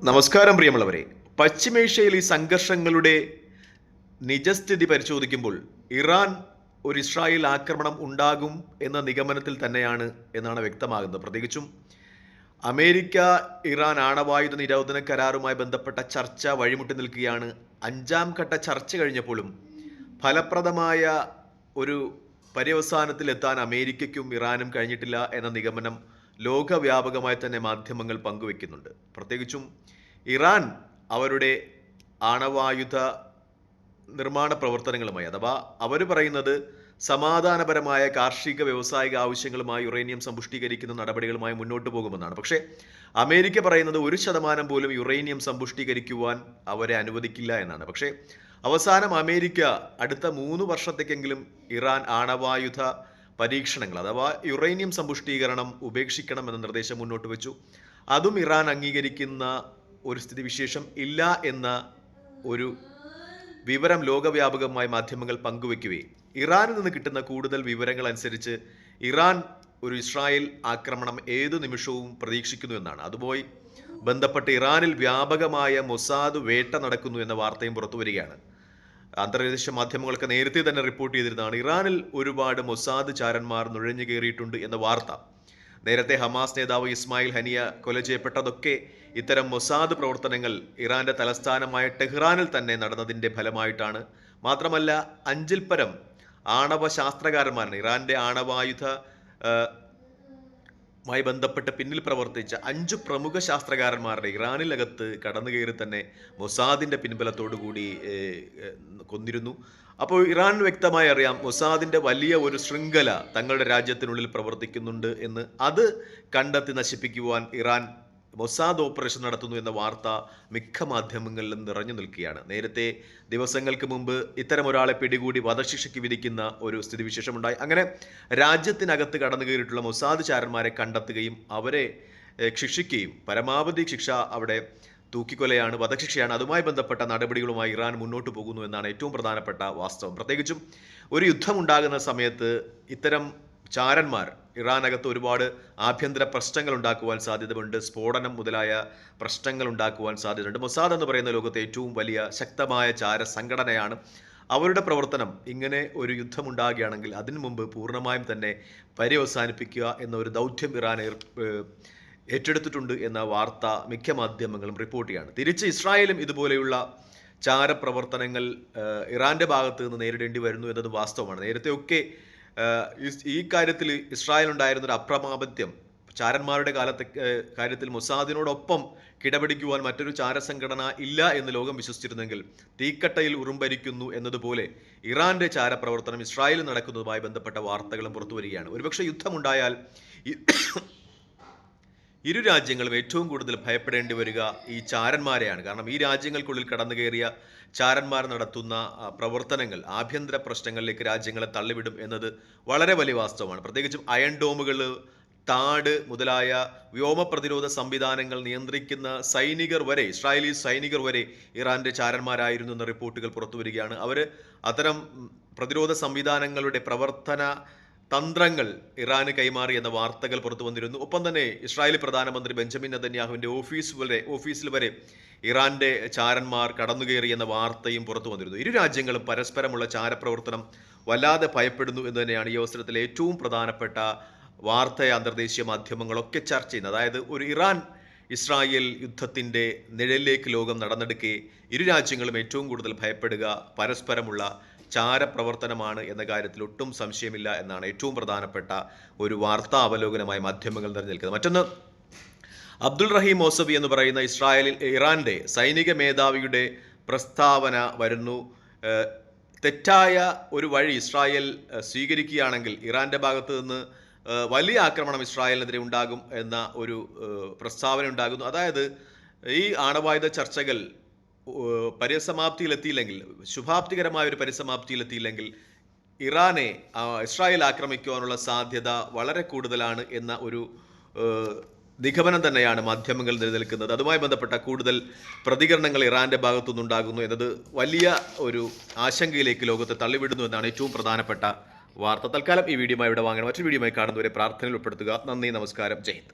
നമസ്കാരം പ്രിയമുള്ളവരെ. പശ്ചിമേഷ്യയിൽ ഈ സംഘർഷങ്ങളുടെ നിജസ്ഥിതി പരിശോധിക്കുമ്പോൾ ഇറാൻ ഒരു ഇസ്രായേൽ ആക്രമണം ഉണ്ടാകും എന്ന നിഗമനത്തിൽ തന്നെയാണ് എന്നാണ് വ്യക്തമാകുന്നത്. പ്രത്യേകിച്ചും അമേരിക്ക ഇറാൻ ആണവായുധ നിരോധന കരാറുമായി ബന്ധപ്പെട്ട ചർച്ച വഴിമുട്ടി നിൽക്കുകയാണ്. അഞ്ചാം ഘട്ട ചർച്ച കഴിഞ്ഞപ്പോഴും ഫലപ്രദമായ ഒരു പര്യവസാനത്തിലെത്താൻ അമേരിക്കയ്ക്കും ഇറാനും കഴിഞ്ഞിട്ടില്ല എന്ന നിഗമനം ലോകവ്യാപകമായി തന്നെ മാധ്യമങ്ങൾ പങ്കുവെക്കുന്നുണ്ട് പ്രത്യേകിച്ചും ഇറാൻ അവരുടെ ആണവായുധ നിർമ്മാണ പ്രവർത്തനങ്ങളുമായി അഥവാ അവർ പറയുന്നത് സമാധാനപരമായ കാർഷിക വ്യവസായിക ആവശ്യങ്ങളുമായി യുറേനിയം സമ്പുഷ്ടീകരിക്കുന്ന നടപടികളുമായി മുന്നോട്ട് പോകുമെന്നാണ്. പക്ഷേ അമേരിക്ക പറയുന്നത് ഒരു ശതമാനം പോലും യുറേനിയം സമ്പുഷ്ടീകരിക്കുവാൻ അവരെ അനുവദിക്കില്ല എന്നാണ്. പക്ഷേ അവസാനം അമേരിക്ക അടുത്ത മൂന്ന് വർഷത്തേക്കെങ്കിലും ഇറാൻ ആണവായുധ പരീക്ഷണങ്ങൾ അഥവാ യുറേനിയം സമ്പുഷ്ടീകരണം ഉപേക്ഷിക്കണം എന്ന നിർദ്ദേശം മുന്നോട്ട് വെച്ചു. അതും ഇറാൻ അംഗീകരിക്കുന്ന ഒരു സ്ഥിതിവിശേഷം ഇല്ല എന്ന ഒരു വിവരം ലോകവ്യാപകമായി മാധ്യമങ്ങൾ പങ്കുവെക്കുകയും ഇറാനിൽ നിന്ന് കിട്ടുന്ന കൂടുതൽ വിവരങ്ങൾ അനുസരിച്ച് ഇറാൻ ഒരു ഇസ്രായേൽ ആക്രമണം ഏതു നിമിഷവും പ്രതീക്ഷിക്കുന്നു എന്നാണ്. അതുപോയി ബന്ധപ്പെട്ട് ഇറാനിൽ വ്യാപകമായ മൊസാദ് വേട്ട നടക്കുന്നു എന്ന വാർത്തയും പുറത്തു വരികയാണ്. അന്തർദേശീയ മാധ്യമങ്ങളൊക്കെ നേരത്തെ തന്നെ റിപ്പോർട്ട് ചെയ്തിരുന്നതാണ്. ഇറാനിൽ ഒരുപാട് മൊസാദ് ചാരന്മാർ നുഴഞ്ഞു കയറിയിട്ടുണ്ട് എന്ന വാർത്ത. നേരത്തെ ഹമാസ് നേതാവ് ഇസ്മായിൽ ഹനിയ കൊല ചെയ്യപ്പെട്ടതൊക്കെ ഇത്തരം മൊസാദ് പ്രവർത്തനങ്ങൾ ഇറാന്റെ തലസ്ഥാനമായ ടെഹ്റാനിൽ തന്നെ നടന്നതിന്റെ ഫലമായിട്ടാണ്. മാത്രമല്ല അഞ്ചിൽ പരം ആണവ ശാസ്ത്രകാരന്മാരാണ്. ഇറാന്റെ ആണവായുധ മായി ബന്ധപ്പെട്ട് പിന്നിൽ പ്രവർത്തിച്ച അഞ്ച് പ്രമുഖ ശാസ്ത്രകാരന്മാരുടെ ഇറാനിലകത്ത് കടന്നു കയറി തന്നെ മൊസാദിന്റെ പിൻബലത്തോടു കൂടി ഏഹ്, ഏഹ്, കൊന്നിരുന്നു. അപ്പോൾ ഇറാൻ വ്യക്തമായി അറിയാം മൊസാദിന്റെ വലിയ ഒരു ശൃംഖല തങ്ങളുടെ രാജ്യത്തിനുള്ളിൽ പ്രവർത്തിക്കുന്നുണ്ട് എന്ന്. അത് കണ്ടെത്തി നശിപ്പിക്കുവാൻ ഇറാൻ മൊസാദ് ഓപ്പറേഷൻ നടത്തുന്നു എന്ന വാർത്ത മിക്ക മാധ്യമങ്ങളിലും നിറഞ്ഞു നിൽക്കുകയാണ്. നേരത്തെ ദിവസങ്ങൾക്ക് മുമ്പ് ഇത്തരം ഒരാളെ പിടികൂടി വധശിക്ഷയ്ക്ക് വിധിക്കുന്ന ഒരു സ്ഥിതിവിശേഷമുണ്ടായി. അങ്ങനെ രാജ്യത്തിനകത്ത് കടന്നു കയറിയിട്ടുള്ള മൊസാദ് ചാരന്മാരെ കണ്ടെത്തുകയും അവരെ ശിക്ഷിക്കുകയും പരമാവധി ശിക്ഷ അവിടെ തൂക്കിക്കൊലയാണ് വധശിക്ഷയാണ് അതുമായി ബന്ധപ്പെട്ട നടപടികളുമായി ഇറാൻ മുന്നോട്ട് പോകുന്നു എന്നാണ് ഏറ്റവും പ്രധാനപ്പെട്ട വാസ്തവം. പ്രത്യേകിച്ചും ഒരു യുദ്ധം ഉണ്ടാകുന്ന സമയത്ത് ഇത്തരം ചാരന്മാർ. ഇറാനകത്ത് ഒരുപാട് ആഭ്യന്തര പ്രശ്നങ്ങൾ ഉണ്ടാക്കുവാൻ സാധ്യതയുണ്ട്. സ്ഫോടനം മുതലായ പ്രശ്നങ്ങൾ ഉണ്ടാക്കുവാൻ സാധ്യതയുണ്ട്. മൊസാദ് എന്ന് പറയുന്ന ലോകത്തെ ഏറ്റവും വലിയ ശക്തമായ ചാര സംഘടനയാണ് അവരുടെ പ്രവർത്തനം ഇങ്ങനെ ഒരു യുദ്ധമുണ്ടാകുകയാണെങ്കിൽ അതിനു മുമ്പ് പൂർണമായും തന്നെ പര്യവസാനിപ്പിക്കുക എന്ന ഒരു ദൗത്യം ഇറാൻ ഏറ്റെടുത്തിട്ടുണ്ട് എന്ന വാർത്ത മിക്ക മാധ്യമങ്ങളും റിപ്പോർട്ട് ചെയ്യാണ്. തിരിച്ച് ഇസ്രായേലും ഇതുപോലെയുള്ള ചാരപ്രവർത്തനങ്ങൾ പ്രവർത്തനങ്ങൾ ഇറാന്റെ ഭാഗത്ത് നിന്ന് നേരിടേണ്ടി വരുന്നു എന്നത് വാസ്തവമാണ്. നേരത്തെയൊക്കെ ഈ കാര്യത്തിൽ ഇസ്രായേൽ ഉണ്ടായിരുന്ന ഒരു അപ്രമാപത്യം. ചാരന്മാരുടെ കാലത്തെ കാര്യത്തിൽ മൊസാദിനോടൊപ്പം കിടപിടിക്കുവാൻ മറ്റൊരു ചാരസംഘടന ഇല്ല എന്ന് ലോകം വിശ്വസിച്ചിരുന്നെങ്കിൽ തീക്കട്ടയിൽ ഉറുമ്പരിക്കുന്നു എന്നതുപോലെ ഇറാന്റെ ചാരപ്രവർത്തനം ഇസ്രായേലിൽ നടക്കുന്നതുമായി ബന്ധപ്പെട്ട വാർത്തകളും പുറത്തു വരികയാണ് ഒരുപക്ഷെ യുദ്ധമുണ്ടായാൽ ഇരു രാജ്യങ്ങളും ഏറ്റവും കൂടുതൽ ഭയപ്പെടേണ്ടി വരിക ഈ ചാരന്മാരെയാണ്. കാരണം ഈ രാജ്യങ്ങൾക്കുള്ളിൽ കടന്നു കയറിയ ചാരന്മാർ നടത്തുന്ന പ്രവർത്തനങ്ങൾ ആഭ്യന്തര പ്രശ്നങ്ങളിലേക്ക് രാജ്യങ്ങളെ തള്ളിവിടും എന്നത് വളരെ വലിയ വാസ്തവമാണ്. പ്രത്യേകിച്ചും അയൺ ഡോമുകൾ താട് മുതലായ വ്യോമ പ്രതിരോധ സംവിധാനങ്ങൾ നിയന്ത്രിക്കുന്ന സൈനികർ വരെ ഇസ്രായേലി സൈനികർ വരെ ഇറാന്റെ ചാരന്മാരായിരുന്നു എന്ന റിപ്പോർട്ടുകൾ പുറത്തു വരികയാണ് അവർ അത്തരം പ്രതിരോധ സംവിധാനങ്ങളുടെ പ്രവർത്തന തന്ത്രങ്ങൾ ഇറാന് കൈമാറി എന്ന വാർത്തകൾ പുറത്തു വന്നിരുന്നു. ഒപ്പം തന്നെ ഇസ്രായേലി പ്രധാനമന്ത്രി ബെഞ്ചമിൻ നദന്യാഹുവിന്റെ ഓഫീസ് വരെ ഓഫീസിൽ വരെ ഇറാന്റെ ചാരന്മാർ കടന്നുകയറി എന്ന വാർത്തയും പുറത്തു വന്നിരുന്നു. ഇരു രാജ്യങ്ങളും പരസ്പരമുള്ള ചാരപ്രവർത്തനം വല്ലാതെ ഭയപ്പെടുന്നു എന്ന് തന്നെയാണ് ഈ അവസരത്തിൽ ഏറ്റവും പ്രധാനപ്പെട്ട വാർത്ത അന്തർദേശീയ മാധ്യമങ്ങളൊക്കെ ചർച്ച ചെയ്യുന്നത്. അതായത് ഒരു ഇറാൻ ഇസ്രായേൽ യുദ്ധത്തിന്റെ നിഴലിലേക്ക് ലോകം നടന്നെടുക്കെ ഇരു രാജ്യങ്ങളും ഏറ്റവും കൂടുതൽ ഭയപ്പെടുക പരസ്പരമുള്ള ചാരപ്രവർത്തനമാണ് എന്ന കാര്യത്തിൽ ഒട്ടും സംശയമില്ല എന്നാണ് ഏറ്റവും പ്രധാനപ്പെട്ട ഒരു വാർത്താ അവലോകനമായി മാധ്യമങ്ങൾ നിലനിൽക്കുന്നത്. മറ്റൊന്ന് അബ്ദുൾ റഹീം മോസബി എന്ന് പറയുന്ന ഇസ്രായേലിൽ ഇറാന്റെ സൈനിക മേധാവിയുടെ പ്രസ്താവന വരുന്നു. തെറ്റായ ഒരു വഴി ഇസ്രായേൽ സ്വീകരിക്കുകയാണെങ്കിൽ ഇറാന്റെ ഭാഗത്ത് നിന്ന് വലിയ ആക്രമണം ഇസ്രായേലിനെതിരെ ഉണ്ടാകും എന്ന ഒരു പ്രസ്താവന ഉണ്ടാകുന്നു. അതായത് ഈ ആണവായുധ ചർച്ചകൾ പരിസമാപ്തിയിലെത്തിയില്ലെങ്കിൽ ശുഭാപ്തികരമായ ഒരു പരിസമാപ്തിയിലെത്തിയില്ലെങ്കിൽ ഇറാനെ ഇസ്രായേൽ ആക്രമിക്കുവാനുള്ള സാധ്യത വളരെ കൂടുതലാണ് എന്ന ഒരു നിഗമനം തന്നെയാണ് മാധ്യമങ്ങൾ നിലനിൽക്കുന്നത്. അതുമായി ബന്ധപ്പെട്ട കൂടുതൽ പ്രതികരണങ്ങൾ ഇറാന്റെ ഭാഗത്തുനിന്നുണ്ടാകുന്നു എന്നത് വലിയ ഒരു ആശങ്കയിലേക്ക് ലോകത്തെ തള്ളിവിടുന്നു എന്നാണ് ഏറ്റവും പ്രധാനപ്പെട്ട വാർത്ത. തൽക്കാലം ഈ വീഡിയോ ഇവിടെ വാങ്ങണം. മറ്റൊരു വീഡിയോ കാണുന്നവരെ പ്രാർത്ഥനയിൽ ഉൾപ്പെടുത്തുക. നന്ദി നമസ്കാരം. ജയ് ഹിന്ദ്.